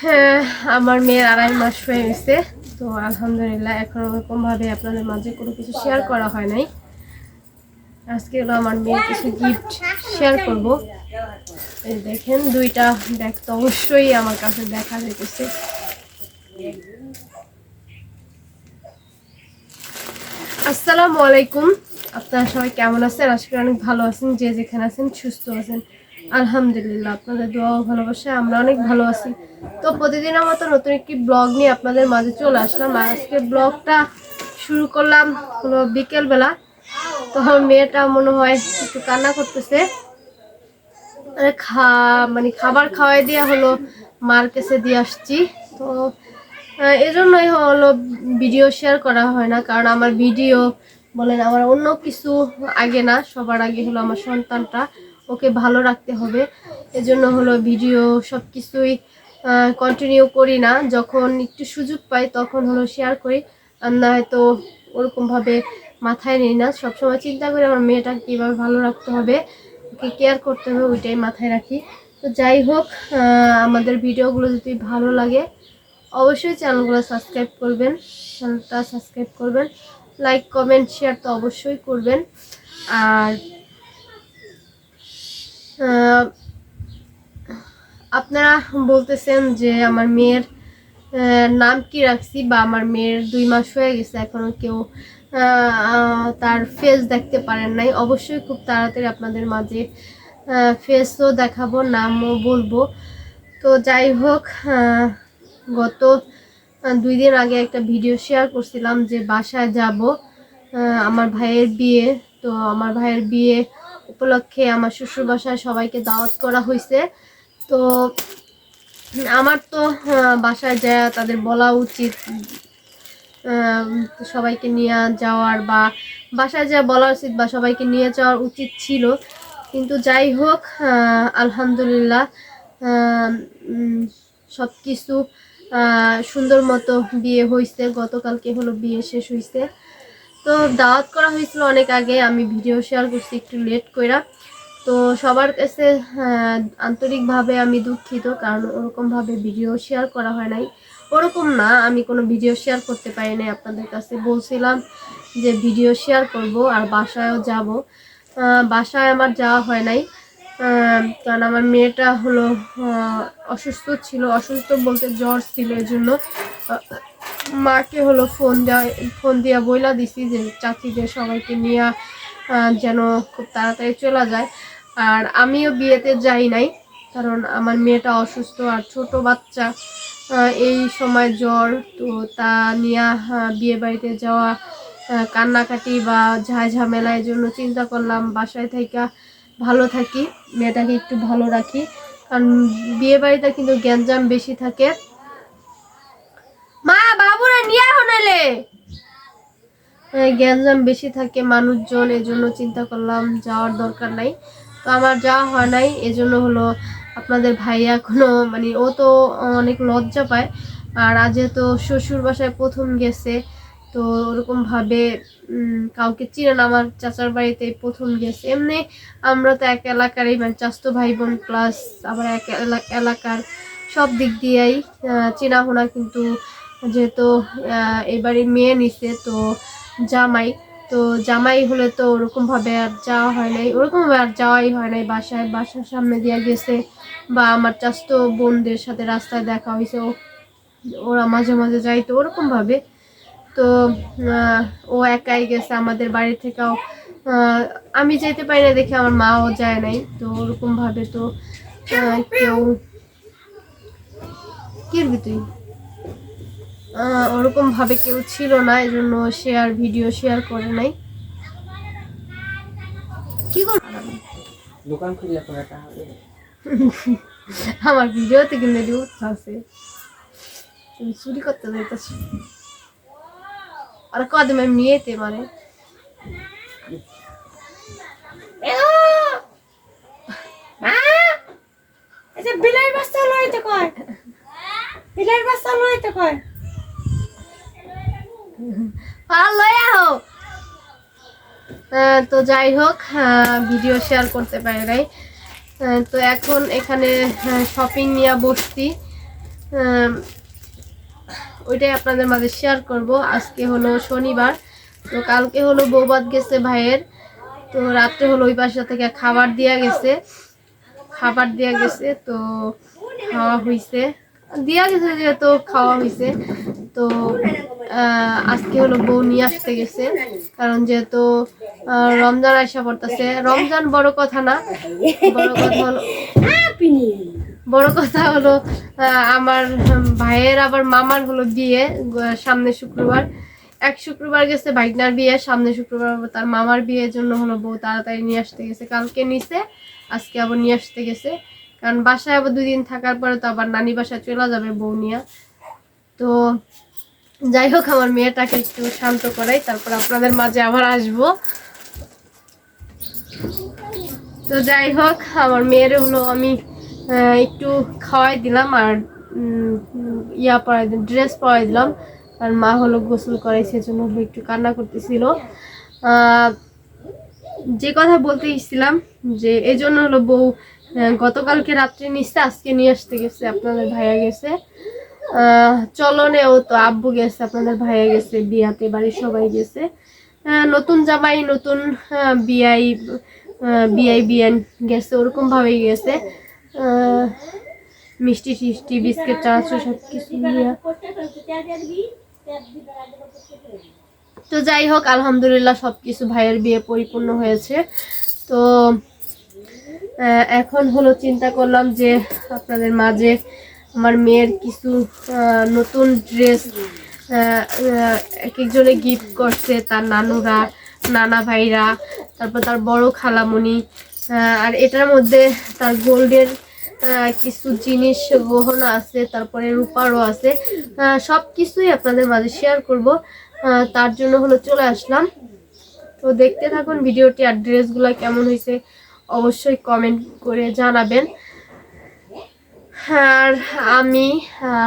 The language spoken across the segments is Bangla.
হ্যাঁ আমার মেয়ের আড়াই মাস হয়ে গেছে। তো আলহামদুলিল্লাহ, এখন ওরকম ভাবে আপনাদের মাঝে কোনো কিছু শেয়ার করা হয় নাই। আজকে হলো আমার মেয়ের কিছু গিফট শেয়ার করব। এই দেখেন, দুইটা ব্যাগ তো অবশ্যই আমার কাছে দেখা যেতেছে আসসালামু আলাইকুম। আপনারা সবাই কেমন আছেন? আজকে অনেক ভালো আছেন, যে যেখানে আছেন সুস্থ আছেন। আলহামদুলিল্লাহ আপনাদের দোয়া ভালোবাসে আমরা অনেক ভালো আছি। তো প্রতিদিনের মতো নতুন একটি ব্লগ নিয়ে আপনাদের মাঝে চলে আসলাম। আজকে ব্লগটা শুরু করলাম হলো বিকেলবেলা। তো মেয়েটা মনে হয় একটু কান্না করতেছে। খা মানে খাবার খাওয়াই দিয়ে হলো মার কাছে দিয়ে আসছি। তো আহ, এজন্যই হলো ভিডিও শেয়ার করা হয় না কারণ আমার ভিডিও বলেন আমার অন্য কিছু আগে না সবার আগে হলো আমার সন্তানটা। ওকে ভালো রাখতে হবে। এজন্য হলো ভিডিও সব কিছুই কন্টিনিউ করি না। যখন একটু সুযোগ পাই তখন হলো শেয়ার করি। আর না হয়তো ওরকমভাবে মাথায় নিই না। সবসময় চিন্তা করি আমার মেয়েটা কীভাবে ভালো রাখতে হবে। ওকে কেয়ার করতে হবে, ওইটাই মাথায় রাখি। তো যাই হোক আমাদের ভিডিওগুলো যদি ভালো লাগে, অবশ্যই চ্যানেলগুলো সাবস্ক্রাইব করবেন। চ্যানেলটা সাবস্ক্রাইব করবেন। লাইক কমেন্ট শেয়ার তো অবশ্যই করবেন। আর আপনারা বলতেছেন যে আমার মেয়ের নাম কি রাখছি বা আমার মেয়ের দুই মাস হয়ে গেছে এখনও কেউ তার ফেস দেখতে পারেন নাই। অবশ্যই খুব তাড়াতাড়ি আপনাদের মাঝে ফেসও দেখাবো, নামও বলব। তো যাই হোক গত দুই দিন আগে একটা ভিডিও শেয়ার করছিলাম যে বাসায় যাব আমার ভাইয়ের বিয়ে। তো আমার ভাইয়ের বিয়ে উপলক্ষে আমার শ্বশুর বাসায় সবাইকে দাওয়াত করা হয়েছে তো আমার তো বাসায় যা তাদের বলা উচিত সবাইকে নিয়ে যাওয়ার বা বাসায় যা বলা উচিত বা সবাইকে নিয়ে যাওয়ার উচিত ছিল। কিন্তু যাই হোক আলহামদুলিল্লাহ সব কিছু সুন্দর মতো বিয়ে হয়েছে গতকালকে হলো বিয়ে শেষ হয়েছে তো দাওয়াত করা হয়েছিল অনেক আগে আমি ভিডিও শেয়ার করছি একটু লেট কইরা। তো সবার কাছে আহ, আন্তরিকভাবে আমি দুঃখিত কারণ ওরকমভাবে ভিডিও শেয়ার করা হয় নাই। ওরকম না আমি কোনো ভিডিও শেয়ার করতে পারি নাই আপনাদের কাছে বলছিলাম যে ভিডিও শেয়ার করব আর বাসায়ও যাব। বাসায় আমার যাওয়া হয় নাই। কারণ আমার মেয়েটা হলো অসুস্থ ছিল অসুস্থ বলতে জ্বর ছিল এই জন্য আহ, মাকে হলো ফোন দেওয়া ফোন দিয়া বইলা দিছি যে চাচিদের সবাইকে নিয়ে যেন খুব তাড়াতাড়ি চলে যায়। আর আমিও বিয়েতে যাই নাই, কারণ আমার মেয়েটা অসুস্থ আর ছোট বাচ্চা। এই সময় জ্বর, তো তা নিয়ে বিয়ে বাড়িতে যাওয়া কান্নাকাটি বা ঝাঁ ঝামেলা এই জন্য চিন্তা করলাম, বাসায় থেকে ভালো থাকি, মেয়েটাকে একটু ভালো রাখি। কারণ বিয়ে বাড়িতে কিন্তু গ্যাঞ্জাম বেশি থাকে। মা, বাবুরে নিয়ে হনেলে গ্যাঞ্জাম বেশি থাকে মানুষজন এই জন্য চিন্তা করলাম যাওয়ার দরকার নাই। তো আমার যাওয়া হয় নাই, এজন্য হলো আপনাদের ভাইয়া কোনো মানে ও তো অনেক লজ্জা পায়। আর আজ তো শ্বশুর বাসায় প্রথম গেছে, তো ওরকমভাবে কাউকে চিনে না, আমার চাচার বাড়িতে প্রথম গেছে। এমনি আমরা তো এক এলাকারই মানে চাস্তো ভাই বোন প্লাস আবার এক এলা- এলাকার সব দিক দিয়েই চেনা চেনাশোনা কিন্তু যেহেতু এবারে মেয়ে নিছে, তো জামাই তো জামাই হলে তো ওরকমভাবে আর যাওয়া হয় নাই। ওরকম ভাবে আর যাওয়াই হয় নাই বাসায়। বাসার সামনে দিয়ে গেছে বা আমার চাস্তো বোনদের সাথে রাস্তায় দেখা হয়েছে ওরা মাঝে মাঝে যাইতো ওরকম ভাবে। তো ও একাই গেছে আমাদের বাড়ি থেকেও। আমি যেতে পারি না দেখে আমার মাও যায় নাই। তো ওরকমভাবে তো কেউ করবি তুই? আহ, ওরকম ভাবে কেউ ছিল না এই জন্য শেয়ার ভিডিও শেয়ার করে নাই। কি করব? দোকান পরে আমার ভিডিওতে কিন্তু এটি উৎসাহ আছে তুমি চুরি করতে যাইতেছ। আর কদম আমি নিয়েতে মানে বিলাই বাচ্চা লইতে কয়। বিলাই বাচ্চা লইতে কয়। আহো তো যাই হোক ভিডিও শেয়ার করতে পারি নাই। আহ, তো এখন এখানে শপিং নিয়ে বসছি। ওইটাই আপনাদের মাঝে শেয়ার করব। আজকে হলো শনিবার তো কালকে হলো বৌবাদ গেছে ভাইয়ের। তো রাত্রে হলো ওই বাসা থেকে খাবার দেওয়া গেছে। খাবার দেওয়া গেছে তো খাওয়া হয়েছে দেওয়া গেছে যেহেতু খাওয়া হয়েছে তো আজকে হলো বউ নিয়ে আসতে গেছে। কারণ যেহেতু রমজান আসা পড়তেছে। রমজান বড় কথা না। বড় কথা হলো বড় কথা হলো আমার ভাইয়ের আবার মামার হলো বিয়ে সামনে শুক্রবার। এক শুক্রবার গেছে ভাইগনার বিয়ে সামনে শুক্রবার তার মামার বিয়ের জন্য হলো বউ তাড়াতাড়ি নিয়ে আসতে গেছে। কালকে নিছে আজকে আবার নিয়ে আসতে গেছে। কারণ বাসায় আবার দুদিন থাকার পরে তো আবার নানি বাসায় চলে যাবে বউ নিয়ে। তো যাই হোক, আমার মেয়েটাকে একটু শান্ত করাই, তারপর আপনাদের মাঝে আবার আসব। তো যাই হোক, আমার মেয়ের হলো আমি একটু খাওয়াই দিলাম আর ইয়া পরাই ড্রেস পরাই দিলাম। আর মা হলো গোসল করাই, সেজন্য হলো একটু কান্না করতেছিল। যে কথা বলতে গেছিলাম যে এই জন্য হলো বউ গতকালকে রাত্রে নিচ্ছে আজকে নিয়ে আসতে গেছে, আপনাদের ভাইয়া গেছে। চলনেও তো আব্বু গেছে, আপনাদের ভাইয়া গেছে, বিয়াতে, বাড়ির সবাই গেছে। নতুন জামাই, নতুন বিয়াই বিয়াই, বিয়ান গেছে, ওরকম ভাবেই গেছে। মিষ্টি টিষ্টি, বিস্কিট, চানাচুর সব কিছু তো যাই হোক, আলহামদুলিল্লাহ সব কিছু ভাইয়ের বিয়ে পরিপূর্ণ হয়েছে। তো এখন হলো চিন্তা করলাম যে আপনাদের মাঝে আমার মেয়ের কিছু নতুন ড্রেস এক একজনে গিফট করছে, তার নানুরা, নানা ভাইরা, তারপর তার বড় খালামণি আর এটার মধ্যে তার গোল্ডের কিছু জিনিস, গহনা আছে, তারপরে রূপারও আছে সব কিছুই আপনাদের মাঝে শেয়ার করব তার জন্য হলো চলে আসলাম। তো দেখতে থাকুন ভিডিওটি আর ড্রেসগুলো কেমন হয়েছে, অবশ্যই কমেন্ট করে জানাবেন। আর আমি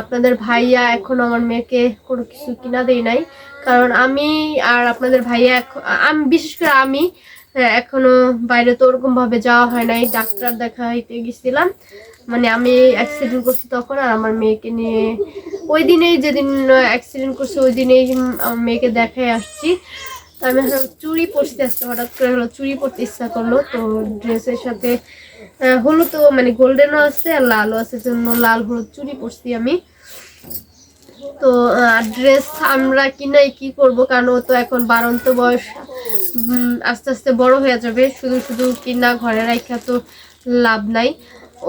আপনাদের ভাইয়া এখন আমার মেয়েকে কোনো কিছু কিনা দেই নাই। কারণ আমি আর আপনাদের ভাইয়া আমি, বিশেষ করে আমি এখনও বাইরে তো ওরকম ভাবে যাওয়া হয় নাই। ডাক্তার দেখাইতে গেছিলাম। মানে আমি অ্যাক্সিডেন্ট করছি তখন আর আমার মেয়েকে নিয়ে ওই দিনেই যেদিন অ্যাক্সিডেন্ট করছি ওই দিনেই আমার মেয়েকে দেখাই আসছি। তো আমি চুরি পরতে আসতে হঠাৎ করে হলো চুরি পরতে ইচ্ছা করল। তো ড্রেসের সাথে হলুদ মানে গোল্ডেনও আছে আর লালও আছে জন্য লাল হলুদ চুড়ি পরছি আমি। তো ড্রেস আমরা কিনাই কি করব? কারণ তো এখন বারন্ত বয়স। আস্তে আস্তে বড় হয়ে যাবে। শুধু শুধু কিনা ঘরে রাখা তো লাভ নাই।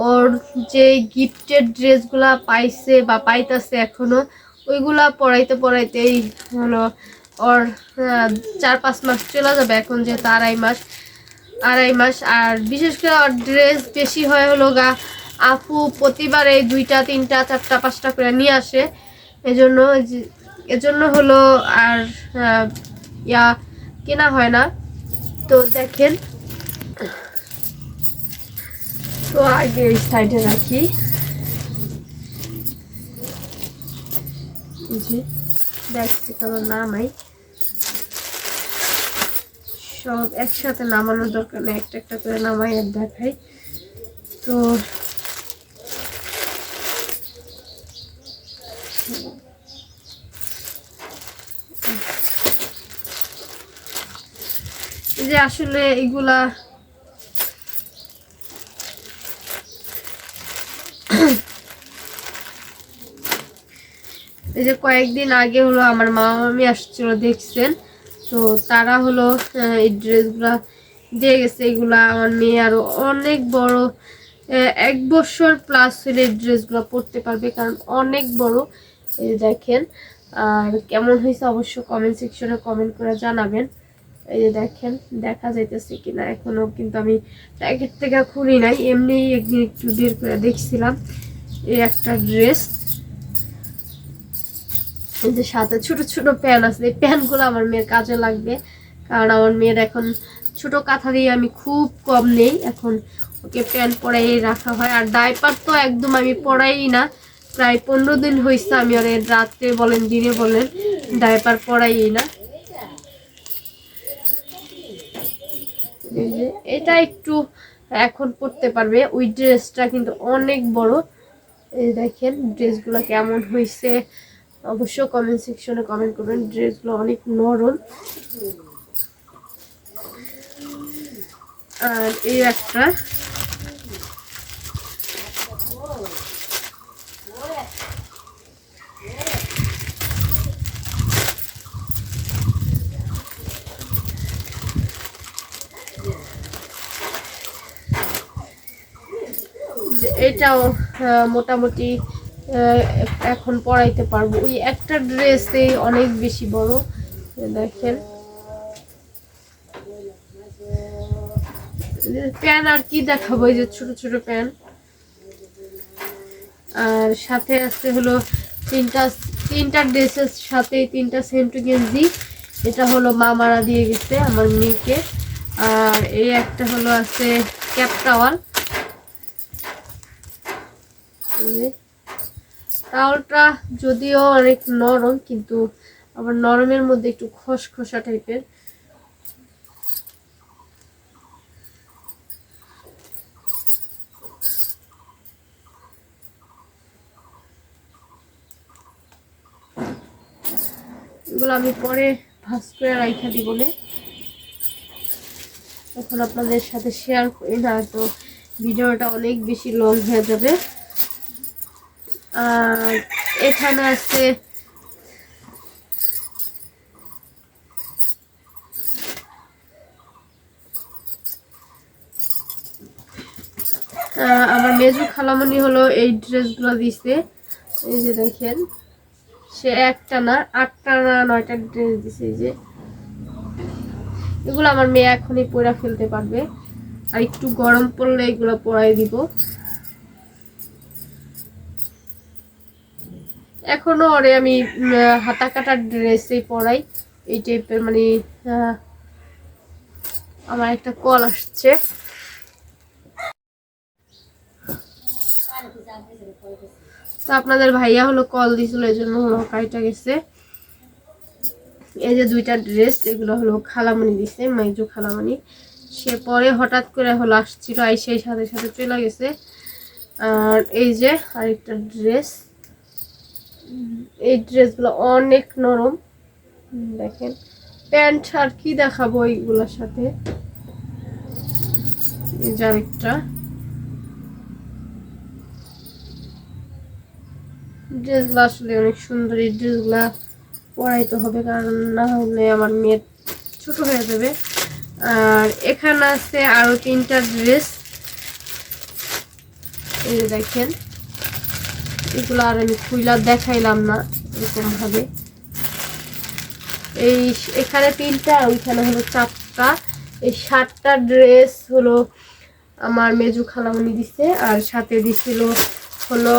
ওর যে গিফটের ড্রেসগুলা পাইছে বা পাইতাছে এখনও, ওইগুলা পড়াইতে পড়াইতেই হলো, ওর চার পাঁচ মাস চলে যাবে এখন যেহেতু আড়াই মাস। আড়াই মাস। আর বিশেষ করে ড্রেস বেশি হয় হলো গা, আপু প্রতিবার এই দুইটা, তিনটা, চারটা, পাঁচটা করে নিয়ে আসে। এজন্য এজন্য হলো আর ইয়া কেনা হয় না। তো দেখেন। তো আগে এই সাইডে রাখি। থেকে আমার নামাই সব একসাথে নামানোর দরকার নেই, একটা একটা করে নামাই আর দেখাই। তো যে আসলে এগুলা এই যে কয়েকদিন আগে হলো আমার মা মামি আসছিল দেখছেন। তো তারা হলো এই ড্রেসগুলা দিয়ে গেছে, এগুলা আমার মেয়ে আরও অনেক বড় এক বছর প্লাস হলে এই ড্রেসগুলো পরতে পারবে, কারণ অনেক বড়। এই দেখেন, আর কেমন হয়েছে অবশ্য কমেন্ট সেকশনে কমেন্ট করে জানাবেন। এই যে দেখেন, দেখা যাইতেছে কিনা এখনও কিন্তু আমি প্যাকেট থেকে খুলি নাই, এমনি একদিন একটু বের করে দেখছিলাম, এই একটা ড্রেস যে সাথে ছোট ছোট প্যান আছে, এই প্যানগুলো আমার মেয়ের কাজে লাগবে। কারণ আমার মেয়ের এখন ছোট কাঁথা দিয়ে আমি খুব কম নেই, এখন ওকে প্যান পরাই রাখা হয়। আর ডাইপার তো একদম আমি পরাই না, প্রায় পনেরো দিন হয়েছে আমি ওর রাত্রে বলেন, দিনে বলেন, ডাইপার পরাই না। এটা একটু এখন পরতে পারবে, ওই ড্রেসটা কিন্তু অনেক বড়। এই দেখেন, ড্রেসগুলো কেমন হয়েছে অবশ্য কমেন্ট সেকশনে কমেন্ট করবেন। ড্রেসগুলো অনেক নরম। আর এই একটা। এটাও মোটামুটি এখন পরাইতে পারব। ওই একটা ড্রেসে অনেক বেশি বড় দেখেন। প্যান আর কি দেখাবো যে ছোট ছোট প্যান। আর সাথে আছে হলো তিনটা তিনটা ড্রেসের সাথে তিনটা সেম টু গেঞ্জি। এটা হলো মামারা দিয়ে গেছে আমার মেয়েকে। আর এই একটা হলো আছে ক্যাপ টাওয়াল। যে যদিও অনেক নরম, কিন্তু আবার নরমের মধ্যে একটু খসখসা টাইপের। এগুলো আমি পরে ভাজ করে রাইখা দিব এখন আপনাদের সাথে শেয়ার করি না, তো ভিডিওটা অনেক বেশি লং হয়ে যাবে। এখানে আছে আমার মেজু খালামণি হলো এই ড্রেসগুলো দিছে। এই যে দেখেন, সে একটা না, আটটা না নয়টা ড্রেস দিছে এই যে। এগুলো আমার মেয়ে এখনই পরা ফেলতে পারবে। আর একটু গরম পড়লে এগুলো পরাই দিব। এখনও ওরে আমি হাতা কাটা ড্রেসে পরাই। এই টাইপের মানে আমার একটা কল আসছে। তো আপনাদের ভাইয়া হলো কল দিছিল এই জন্য হলো কাইটা গেছে। এই যে দুইটা ড্রেস এগুলো হলো খালামণি দিছে, মাইজু খালামণি। সে পরে হঠাৎ করে হলো আসছিল, আইসে সাথে সাথে চলে গেছে। আর এই যে আরেকটা ড্রেস এই ড্রেসগুলো অনেক নরম। দেখেন। প্যান্ট আর কি দেখাবো এইগুলোর সাথে? এই যে আরেকটা। ড্রেসগুলো আসলে অনেক সুন্দর। এই ড্রেসগুলা পরাইতে হবে, কারণ না হলে আমার মেয়ের ছোট হয়ে যাবে। আর এখানে আছে আরও তিনটা ড্রেস। এই দেখেন। এগুলো আর আমি খুইলা দেখাইলাম না, এরকম ভাবে। এই এখানে তিনটা, ওইখানে হলো চারটা। এই সাতটা ড্রেস হলো আমার মেজু খালামনি দিছে, আর সাথে দিছিল হলো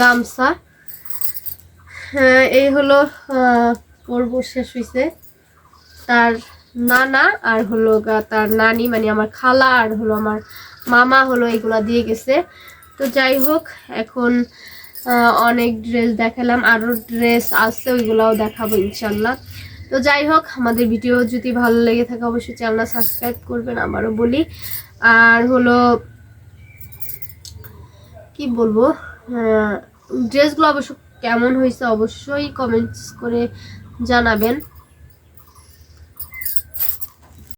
গামছা। হ্যাঁ এই হলো পর্ব শেষ হয়েছে তার নানা আর হলো তার নানি মানে আমার খালা আর হলো আমার মামা হলো এগুলা দিয়ে গেছে। তো যাই হোক, এখন অনেক ড্রেস দেখালাম আরও ড্রেস আসছে ওইগুলাও দেখাবো ইনশাল্লাহ তো যাই হোক, আমাদের ভিডিও যদি ভালো লেগে থাকে, অবশ্যই চ্যানেলটা সাবস্ক্রাইব করবেন, আবারও বলি। আর হলো, কি বলব ড্রেসগুলো অবশ্য কেমন হয়েছে, অবশ্যই কমেন্টস করে জানাবেন।